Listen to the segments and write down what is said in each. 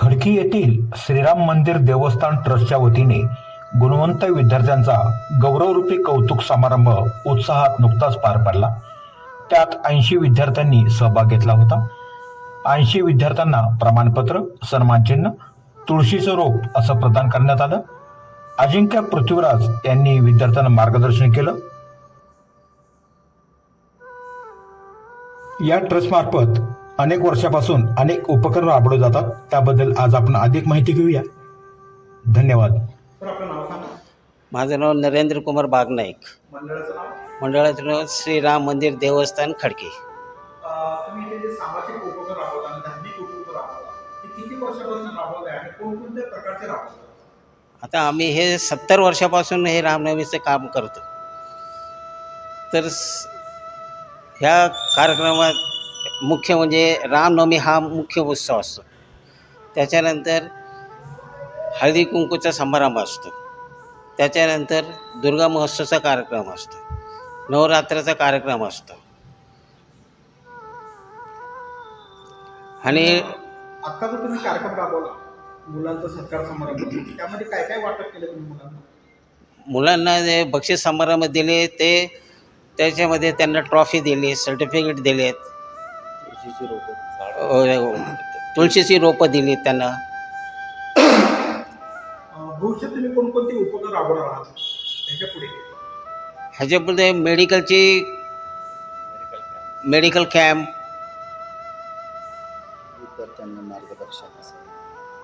खडकी येथील श्रीराम मंदिर देवस्थान ट्रस्टच्या वतीने गुणवंत विद्यार्थ्यांचा गौरवरूपी कौतुक समारंभ उत्साहात नुकताच पार पडला. त्यात ऐंशी विद्यार्थ्यांनी सहभाग घेतला होता. ऐंशी विद्यार्थ्यांना प्रमाणपत्र सन्मानचिन्ह तुळशीचं रोप असं प्रदान करण्यात आलं. अजिंक्य पृथ्वीराज यांनी विद्यार्थ्यांना मार्गदर्शन केलं. या ट्रस्टमार्फत अनेक वर्षापासून अनेक उपकरणं राबवले जातात. त्याबद्दल आज आपण अधिक माहिती घेऊया. धन्यवाद. माझं नाव नरेंद्र कुमार बागनाईक. मंडळाचं नाव मंडळाचं नाव श्रीराम मंदिर देवस्थान खडके. आता आम्ही हे सत्तर वर्षापासून हे रामनवमीचं काम करतो. तर ह्या कार्यक्रमात मुख्य म्हणजे रामनवमी हा मुख्य उत्सव असतो. त्याच्यानंतर हळदी कुंकूचा समारंभ असतो. त्याच्यानंतर दुर्गा महोत्सवाचा कार्यक्रम असतो. नवरात्राचा कार्यक्रम असतो. आणि आता जो तुम्ही कार्यक्रम राबवला मुलांचा सत्कार समारंभ त्यामध्ये काय काय वाटप केलं तुम्ही मुलांना? मुलांना जे बक्षीस समारंभ दिले ते त्याच्यामध्ये त्यांना ट्रॉफी दिली सर्टिफिकेट दिलेत. अ, तुळशीची रोपं दिली त्यांना. भविष्यात तुम्ही कोणकोणते उपक्रम राबवणार आहात? त्याच्या पुढे. ह्याच्यामध्ये मेडिकलची मेडिकल कॅम्प.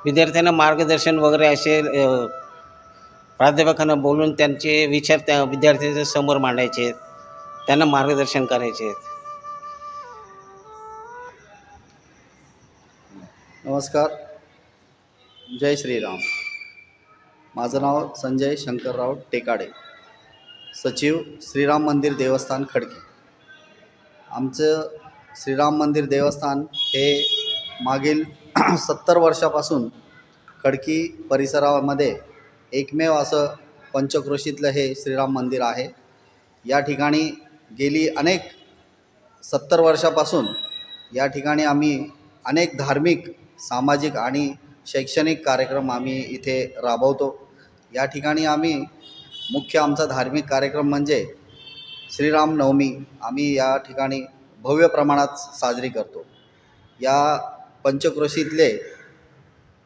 विद्यार्थ्यांना मार्गदर्शन वगैरे असे प्राध्यापकांना बोलून त्यांचे विचार त्या विद्यार्थ्यांच्या समोर मांडायचे आहेत. त्यांना मार्गदर्शन करायचे आहेत. नमस्कार. जय श्रीराम. माझं नाव संजय शंकरराव टेकाडे. सचिव श्रीराम मंदिर देवस्थान खडकी. आमचं श्रीराम मंदिर देवस्थान हे मागील सत्तर वर्षापासून खडकी परिसरामध्ये एकमेव असं पंचक्रोशीतलं हे श्रीराम मंदिर आहे. या ठिकाणी गेली अनेक सत्तर वर्षापासून या ठिकाणी आम्ही अनेक धार्मिक सामाजिक आणि शैक्षणिक कार्यक्रम आम्ही इथे राबवतो. या ठिकाणी आम्ही मुख्य आमचा धार्मिक कार्यक्रम म्हणजे श्रीराम नवमी आम्ही या ठिकाणी भव्य प्रमाणात साजरी करतो. या पंचक्रोशीतले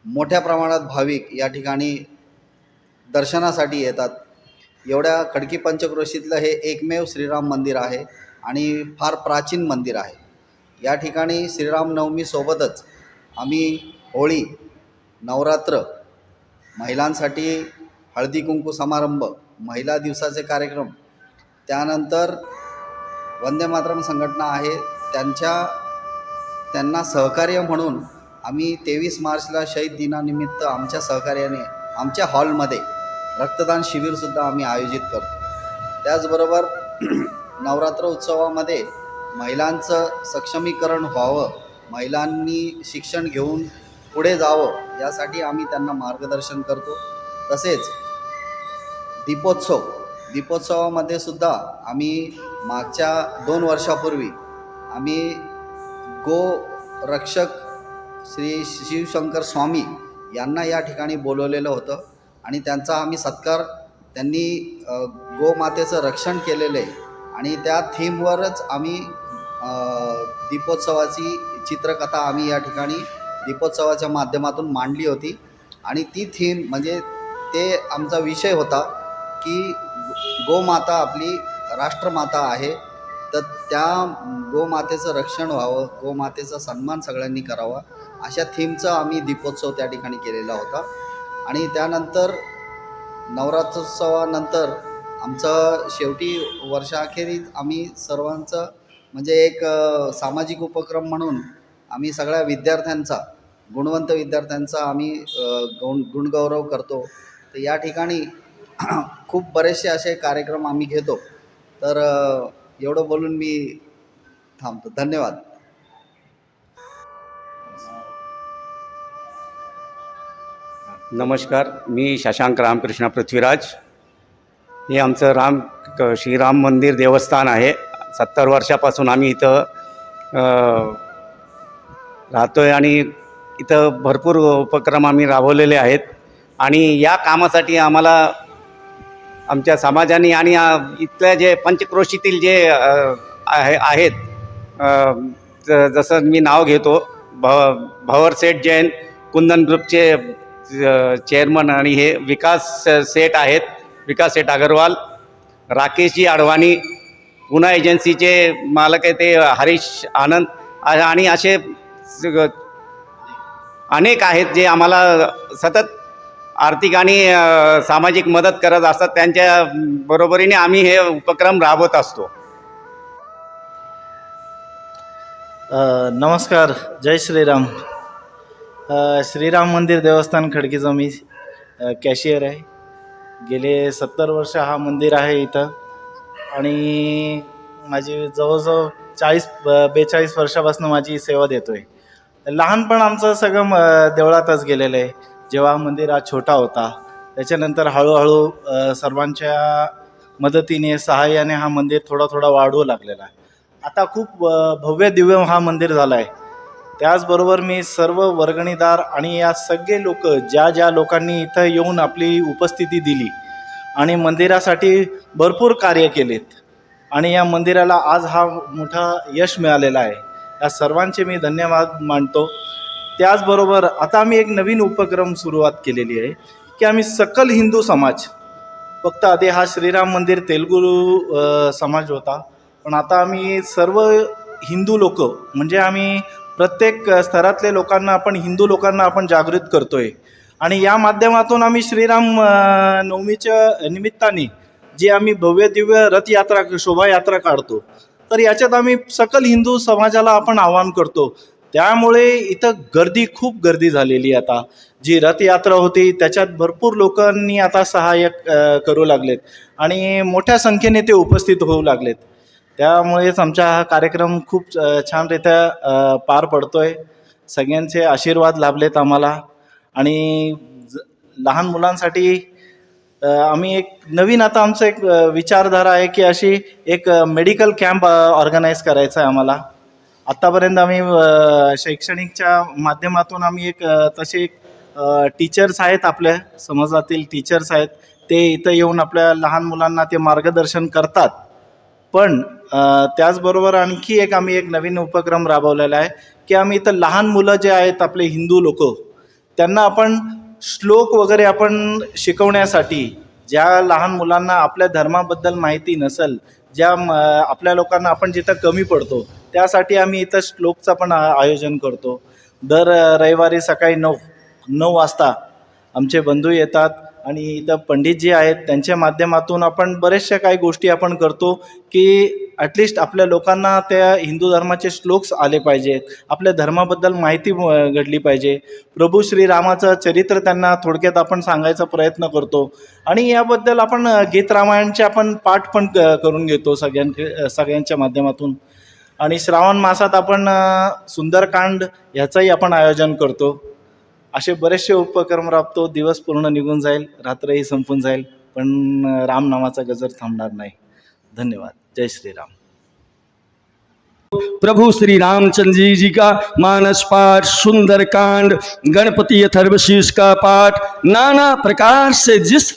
मोठ्या प्रमाणात भाविक या ठिकाणी दर्शनासाठी येतात. एवढ्या खडकी पंचक्रोशीतलं हे एकमेव श्रीराम मंदिर आहे आणि फार प्राचीन मंदिर आहे. या ठिकाणी श्रीरामनवमीसोबतच आम्ही होळी नवरात्र महिलांसाठी हळदी कुंकू समारंभ महिला दिवसाचे कार्यक्रम त्यानंतर वंदे मातरम संघटना आहे. त्यांच्या त्यांना सहकार्य म्हणून आम्ही तेवीस मार्चला शहीद दिनानिमित्त आमच्या सहकार्याने आमच्या हॉलमध्ये रक्तदान शिबिरसुद्धा आम्ही आयोजित करतो. त्याचबरोबर नवरात्र उत्सवामध्ये महिलांचं सक्षमीकरण व्हावं महिलांनी शिक्षण घेऊन पुढे जावं यासाठी आम्ही त्यांना मार्गदर्शन करतो. तसेच दीपोत्सव दीपोत्सवामध्ये सुद्धा आम्ही मागच्या दोन वर्षापूर्वी आम्ही गो रक्षक श्री शिवशंकर स्वामी यांना या ठिकाणी बोलवलेलं होतं आणि त्यांचा आम्ही सत्कार त्यांनी गोमातेचं रक्षण केलेलं आहे. आणि त्या थीमवरच आम्ही दीपोत्सवाची चित्रकथा आम्ही या ठिकाणी दीपोत्सवाच्या माध्यमातून मांडली होती. आणि ती थीम म्हणजे ते आमचा विषय होता की गोमाता आपली राष्ट्रमाता आहे. तर त्या गोमातेचं रक्षण व्हावं गोमातेचा सन्मान सगळ्यांनी करावा अशा थीमचा आम्ही दीपोत्सव त्या ठिकाणी केलेला होता. आणि त्यानंतर नवरात्रोत्सवानंतर आमचं शेवटी वर्षाअखेरीस आम्ही सर्वांचं म्हणजे एक सामाजिक उपक्रम म्हणून आम्ही सगळ्या विद्यार्थ्यांचा गुणवंत विद्यार्थ्यांचा आम्ही गुण गुणगौरव करतो. तर या ठिकाणी खूप बरेचसे असे कार्यक्रम आम्ही घेतो. तर एवढं बोलून मी थांबतो. धन्यवाद. नमस्कार. मी शशांक रामकृष्ण पृथ्वीराज. हे आमचं राम श्रीराम मंदिर देवस्थान आहे. सत्तर वर्षापासून आम्ही इथं राहतो आहे आणि इथं भरपूर उपक्रम आम्ही राबवलेले आहेत. आणि या कामासाठी आम्हाला आमच्या समाजाने आणि इथल्या जे पंचक्रोशीतील जे आहे आहेत ज- जसं मी नाव घेतो भ भवर सेठ जैन कुंदन ग्रुपचे चेअरमन आणि हे विकास सेठ आहेत. विकास सेठ अगरवाल राकेशजी अडवाणी पुन्हा एजन्सीचे मालक आहे ते हरीश आनंद आणि असे अनेक आहेत जे आम्हाला सतत आर्थिक आणि सामाजिक मदत करत असतात. त्यांच्या बरोबरीने आम्ही हे उपक्रम राबवत असतो. नमस्कार. जय श्रीराम. श्रीराम मंदिर देवस्थान खडकीचं मी कॅशियर आहे. गेले सत्तर वर्ष हा मंदिर आहे इथं. आणि माझी जवळजवळ चाळीस बेचाळीस वर्षापासून माझी सेवा देतो आहे लहानपण आमचं सगळं म देवळातच गेलेलं आहे. जेव्हा मंदिर हा छोटा होता त्याच्यानंतर हळूहळू सर्वांच्या मदतीने सहाय्याने हा मंदिर थोडा थोडा वाढू लागलेला आहे. आता खूप भव्य दिव्य हा मंदिर झाला आहे त्याचबरोबर मी सर्व वर्गणीदार आणि या सगळे लोक ज्या ज्या लोकांनी इथं येऊन आपली उपस्थिती दिली आणि मंदिरासाठी भरपूर कार्य केलेत. आणि या मंदिराला आज हा मोठा यश मिळालेला आहे. या सर्वांचे मी धन्यवाद मानतो. त्याचबरोबर आता आम्ही एक नवीन उपक्रम सुरुवात केलेली आहे की आम्ही सकल हिंदू समाज फक्त आधी हा श्रीराम मंदिर तेलगू समाज होता पण आता आम्ही सर्व हिंदू लोक म्हणजे आम्ही प्रत्येक स्तरातले लोकांना आपण हिंदू लोकांना आपण जागृत करतो आहे आणि या माध्यमातून आम्ही श्रीराम नवमीच्या निमित्ताने जी आम्ही भव्य दिव्य रथयात्रा शोभायात्रा काढतो तर याच्यात आम्ही सकल हिंदू समाजाला आपण आवाहन करतो. त्यामुळे इथं गर्दी खूप गर्दी झालेली आहे आता. जी रथयात्रा होती त्याच्यात भरपूर लोकांनी आता सहाय्य करू लागलेत. आणि मोठ्या संख्येने ते उपस्थित होऊ लागलेत. त्यामुळेच आमचा हा कार्यक्रम खूप छानरित्या पार पडतोय. सगळ्यांचे आशीर्वाद लाभलेत आम्हाला. आणि ज- लहान मुलांसाठी आम्ही एक नवीन आता आमचं एक विचारधारा आहे की अशी एक मेडिकल कॅम्प ऑर्गनाईज करायचा आहे आम्हाला. आत्तापर्यंत आम्ही शैक्षणिकच्या माध्यमातून आम्ही एक तसे एक टीचर्स आहेत आपल्या समाजातील टीचर्स आहेत. ते इथं येऊन आपल्या लहान मुलांना ते मार्गदर्शन करतात. पण त्याचबरोबर आणखी एक आम्ही एक नवीन उपक्रम राबवलेला आहे की आम्ही इथं लहान मुलं जे आहेत आपले हिंदू लोक त्यांना आपण श्लोक वगैरे आपण शिकवण्यासाठी ज्या लहान मुलांना आपल्या धर्माबद्दल माहिती नसेल ज्या म- आपल्या लोकांना आपण जिथं कमी पडतो त्यासाठी आम्ही इथं श्लोकचं पण आयोजन करतो. दर रविवारी सकाळी नऊ नऊ वाजता आमचे बंधू येतात. आणि इथं पंडितजी आहेत त्यांच्या माध्यमातून आपण बऱ्याचशा काही गोष्टी आपण करतो की ॲटलिस्ट आपल्या लोकांना त्या हिंदू धर्माचे श्लोक्स आले पाहिजेत. आपल्या धर्माबद्दल माहिती घडली पाहिजे. प्रभू श्रीरामाचं चरित्र त्यांना थोडक्यात आपण सांगायचा प्रयत्न करतो. आणि याबद्दल आपण गीत रामायणचे आपण पाठ पण क- करून घेतो सगळ्यां सगळ्यांच्या माध्यमातून. आणि श्रावण मासात आपण सुंदरकांड ह्याचंही आपण आयोजन करतो. असे बरेचसे उपक्रम राबतो. दिवस पूर्ण निघून जाईल रात्रही संपून जाईल पण राम रामनामाचा गजर थांबणार नाही. धन्यवाद. जय श्रीराम. प्रभु श्री रामचंद्र जी जी का मानस पाठ सुंदर कांड गणपति अथर्वशीष का पाठ नाना प्रकार से जिस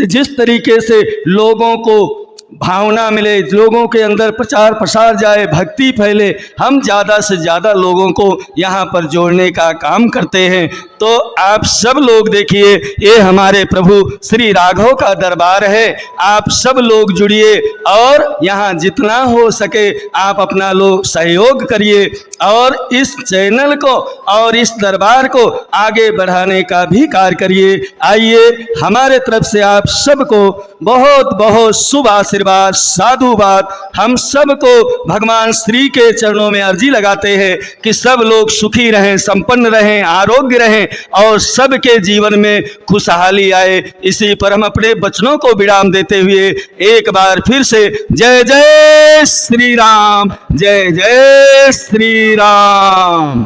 जिस तरीके से लोगों को भावना मिले, लोगों के अंदर प्रचार प्रसार जाए, भक्ति फैले, हम ज़्यादा से ज़्यादा लोगों को यहाँ पर जोड़ने का काम करते हैं। तो आप सब लोग देखिए, ये हमारे प्रभु श्री राघव का दरबार है। आप सब लोग जुड़िए और यहाँ जितना हो सके आप अपना लोग सहयोग करिए और इस चैनल को और इस दरबार को आगे बढ़ाने का भी कार्य करिए। आइए, हमारे तरफ़ से आप सबको बहुत बहुत शुभ आशीर्वाद। आशीर्वाद साधुवाद। हम सबको भगवान श्री के चरणों में अर्जी लगाते हैं कि सब लोग सुखी रहें, संपन्न रहें, आरोग्य रहें और सबके जीवन में खुशहाली आए। इसी पर हम अपने वचनों को विराम देते हुए एक बार फिर से जय जय श्री राम, जय जय श्री राम।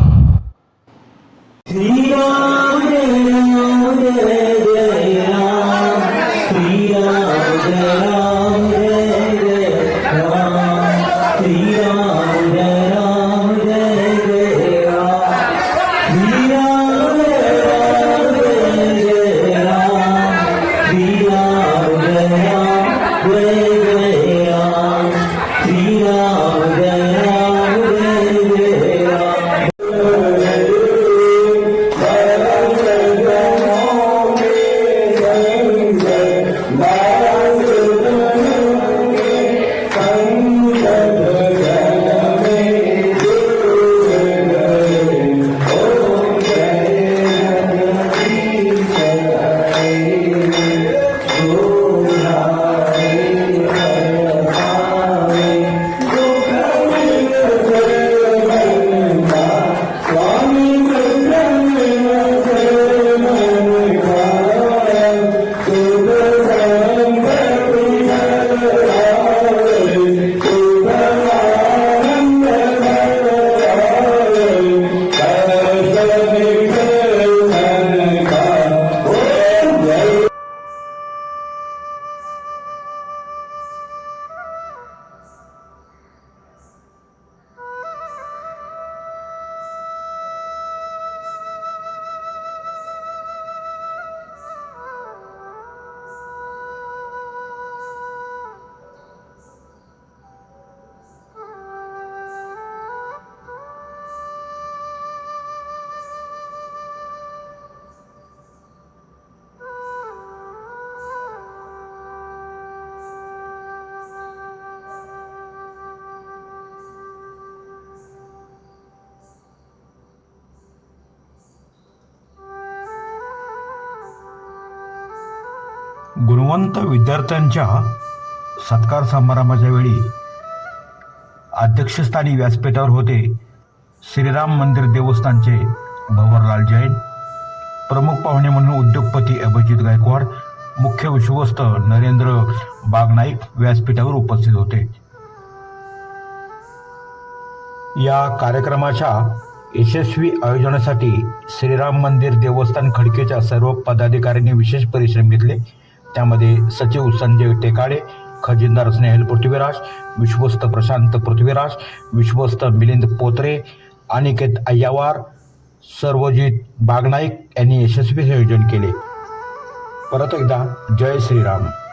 Praise गुणवंत विद्यार्थ्यांच्या सत्कार समारंभाच्या वेळी अध्यक्षस्थानी व्यासपीठावर होते श्रीराम मंदिर देवस्थानचे भवरलाल जैन प्रमुख पाहुणे म्हणून उद्योगपती अभिजित गायकवाड मुख्य विश्वस्त नरेंद्र बागनाईक व्यासपीठावर उपस्थित होते. या कार्यक्रमाच्या यशस्वी आयोजनासाठी श्रीराम मंदिर देवस्थान खडकेच्या सर्व पदाधिकाऱ्यांनी विशेष परिश्रम घेतले. त्यामध्ये सचिव संजय टेकाडे खजिनदार स्नेहल पृथ्वीराज विश्वस्त प्रशांत पृथ्वीराज विश्वस्त मिलिंद पोत्रे अनिकेत अय्यावार सर्वजित बागनाईक यांनी यशस्वी आयोजन केले. परत एकदा जय श्रीराम.